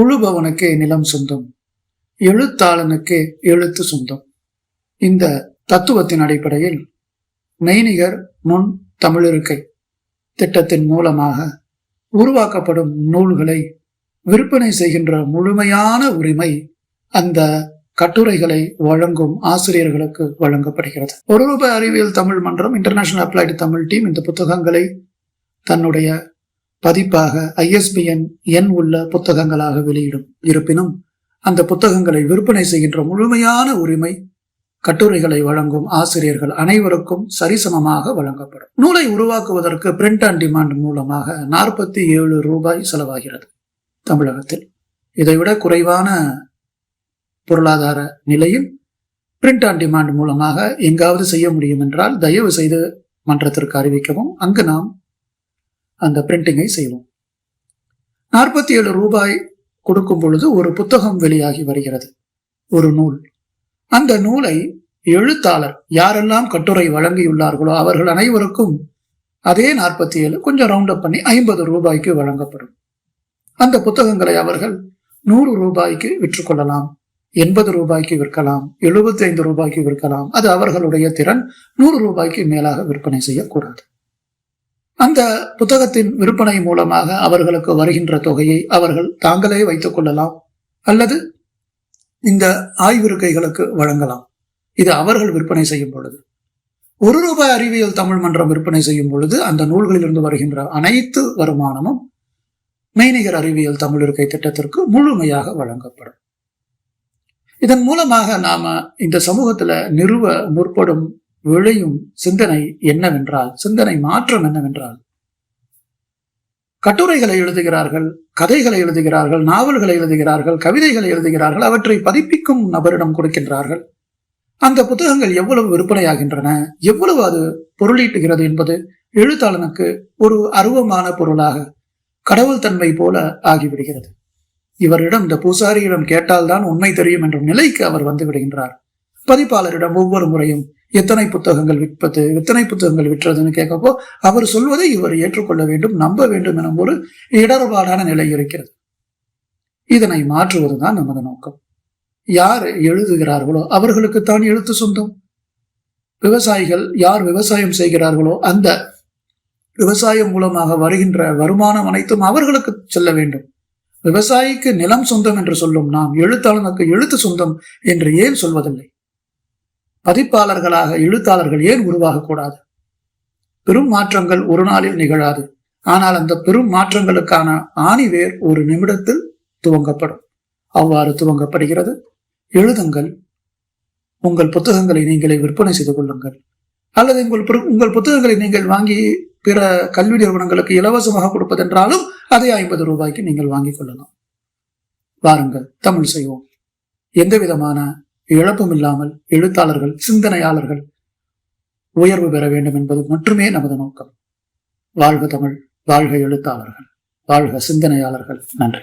உழுபவனுக்கு நிலம் சொந்தம் எழுத்தாளனுக்கு எழுத்து சொந்தம். இந்த தத்துவத்தின் அடிப்படையில் மெய்நிகர் நுண் தமிழிருக்கை திட்டத்தின் மூலமாக உருவாக்கப்படும் நூல்களை விற்பனை செய்கின்ற முழுமையான உரிமை அந்த கட்டுரைகளை வழங்கும் ஆசிரியர்களுக்கு வழங்கப்படுகிறது. ஒரு ரூபாய் அறிவியல் தமிழ் மன்றம் இன்டர்நேஷனல் அப்ளைடு தமிழ் டீம் இந்த புத்தகங்களை தன்னுடைய பதிப்பாக ஐஎஸ்பிஎன் எண் உள்ள புத்தகங்களாக வெளியிடும். இருப்பினும் அந்த புத்தகங்களை விற்பனை செய்கின்ற முழுமையான உரிமை கட்டுரைகளை வழங்கும் ஆசிரியர்கள் அனைவருக்கும் சரிசமமாக வழங்கப்படும். நூலை உருவாக்குவதற்கு பிரிண்ட் அண்ட் டிமாண்ட் மூலமாக நாற்பத்தி ஏழு ரூபாய் செலவாகிறது தமிழகத்தில். இதைவிட குறைவான பொருளாதார நிலையில் பிரிண்ட் ஆன் டிமாண்ட் மூலமாக எங்காவது செய்ய முடியும் என்றால் தயவு செய்து மன்றத்திற்கு அறிவிக்கவும். அங்கு நாம் அந்த பிரிண்டிங்கை செய்வோம். நாற்பத்தி ஏழு ரூபாய் கொடுக்கும் பொழுது ஒரு புத்தகம் வெளியாகி வருகிறது. ஒரு நூல். அந்த நூலை எழுத்தாளர் யாரெல்லாம் கட்டுரை வழங்கியுள்ளார்களோ அவர்கள் அனைவருக்கும் அதே நாற்பத்தி ஏழு கொஞ்சம் ரவுண்ட் அப் பண்ணி ஐம்பது ரூபாய்க்கு வழங்கப்படும். அந்த புத்தகங்களை அவர்கள் நூறு ரூபாய்க்கு விற்றுக்கொள்ளலாம் எண்பது ரூபாய்க்கு விற்கலாம் எழுபத்தி ஐந்து ரூபாய்க்கு விற்கலாம். அது அவர்களுடைய திறன். நூறு ரூபாய்க்கு மேலாக விற்பனை செய்யக்கூடாது. அந்த புத்தகத்தின் விற்பனை மூலமாக அவர்களுக்கு வருகின்ற தொகையை அவர்கள் தாங்களே வைத்துக் கொள்ளலாம். அல்லது இந்த ஆய்விருக்கைகளுக்கு வழங்கலாம். இது அவர்கள் விற்பனை செய்யும் பொழுது. ஒரு ரூபாய் அறிவியல் தமிழ் மன்றம் விற்பனை செய்யும் பொழுது அந்த நூல்களிலிருந்து வருகின்ற அனைத்து வருமானமும் மெய்நிகர் அறிவியல் தமிழ் இருக்கை திட்டத்திற்கு முழுமையாக வழங்கப்படும். இதன் மூலமாக நாம இந்த சமூகத்துல நிறுவ முற்படும் விளையும் சிந்தனை என்னவென்றால் சிந்தனை மாற்றம் என்னவென்றால் கட்டுரைகளை எழுதுகிறார்கள் கதைகளை எழுதுகிறார்கள் நாவல்களை எழுதுகிறார்கள் கவிதைகளை எழுதுகிறார்கள் அவற்றை பதிப்பிக்கும் நபரிடம் கொடுக்கின்றார்கள். அந்த புத்தகங்கள் எவ்வளவு விற்பனையாகின்றன எவ்வளவு அது பொருளீட்டுகிறது என்பது எழுத்தாளனுக்கு ஒரு அருவமான பொருளாக கடவுள் தன்மை போல ஆகிவிடுகிறது. இவரிடம் இந்த பூசாரியிடம் கேட்டால்தான் உண்மை தெரியும் என்ற நிலைக்கு அவர் வந்து விடுகின்றார். பதிப்பாளரிடம் ஒவ்வொரு முறையும் எத்தனை புத்தகங்கள் விற்பது எத்தனை புத்தகங்கள் விற்றதுன்னு கேட்கப்போ அவர் சொல்வதை இவர் ஏற்றுக்கொள்ள வேண்டும் நம்ப வேண்டும் எனும் ஒரு இடர்பாடான நிலை இருக்கிறது. இதனை மாற்றுவதுதான் நமது நோக்கம். யார் எழுதுகிறார்களோ அவர்களுக்குத்தான் எழுத்து சொந்தம். விவசாயிகள் யார் விவசாயம் செய்கிறார்களோ அந்த விவசாயம் மூலமாக வருகின்ற வருமானம் அனைத்தும் அவர்களுக்கு செல்ல வேண்டும். விவசாயிக்கு நிலம் சொந்தம் என்று சொல்லும் நாம் எழுத்தாளனுக்கு எழுத்து சொந்தம் என்று ஏன் சொல்வதில்லை? பதிப்பாளர்களாக எழுத்தாளர்கள் ஏன் உருவாகக்கூடாது? பெரும் மாற்றங்கள் ஒரு நாளில் நிகழாது. ஆனால் அந்த பெரும் மாற்றங்களுக்கான ஆணிவேர் ஒரு நிமிடத்தில் துவங்கப்படும். அவ்வாறு துவங்கப்படுகிறது. எழுதுங்கள். உங்கள் புத்தகங்களை நீங்களே விற்பனை செய்து கொள்ளுங்கள். அல்லது உங்கள் உங்கள் புத்தகங்களை நீங்கள் வாங்கி பிற கல்வி நிறுவனங்களுக்கு இலவசமாக கொடுப்பதென்றாலும் அதை ஐம்பது ரூபாய்க்கு நீங்கள் வாங்கிக் கொள்ளலாம். வாருங்கள் தமிழ் செய்வோம். எந்த விதமான இழப்பும் இல்லாமல் எழுத்தாளர்கள் சிந்தனையாளர்கள் உயர்வு பெற வேண்டும் என்பது மட்டுமே நமது நோக்கம். வாழ்க தமிழ் வாழ்க எழுத்தாளர்கள் வாழ்க சிந்தனையாளர்கள். நன்றி.